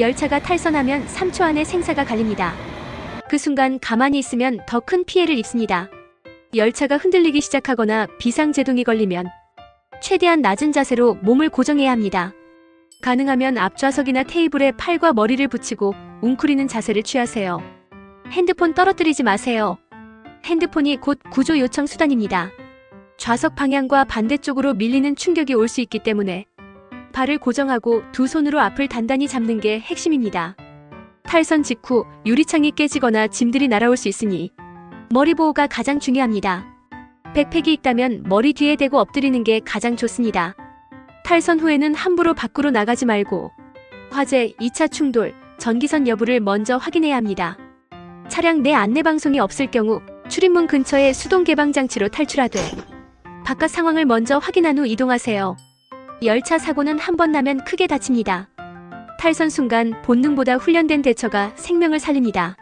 열차가 탈선하면 3초 안에 생사가 갈립니다. 그 순간 가만히 있으면 더 큰 피해를 입습니다. 열차가 흔들리기 시작하거나 비상제동이 걸리면 최대한 낮은 자세로 몸을 고정해야 합니다. 가능하면 앞좌석이나 테이블에 팔과 머리를 붙이고 웅크리는 자세를 취하세요. 핸드폰 떨어뜨리지 마세요. 핸드폰이 곧 구조 요청 수단입니다. 좌석 방향과 반대쪽으로 밀리는 충격이 올 수 있기 때문에 발을 고정하고 두 손으로 앞을 단단히 잡는 게 핵심입니다. 탈선 직후 유리창이 깨지거나 짐들이 날아올 수 있으니 머리 보호가 가장 중요합니다. 백팩이 있다면 머리 뒤에 대고 엎드리는 게 가장 좋습니다. 탈선 후에는 함부로 밖으로 나가지 말고 화재, 2차 충돌, 전기선 여부를 먼저 확인해야 합니다. 차량 내 안내 방송이 없을 경우 출입문 근처의 수동 개방 장치로 탈출하되 바깥 상황을 먼저 확인한 후 이동하세요. 열차 사고는 한 번 나면 크게 다칩니다. 탈선 순간 본능보다 훈련된 대처가 생명을 살립니다.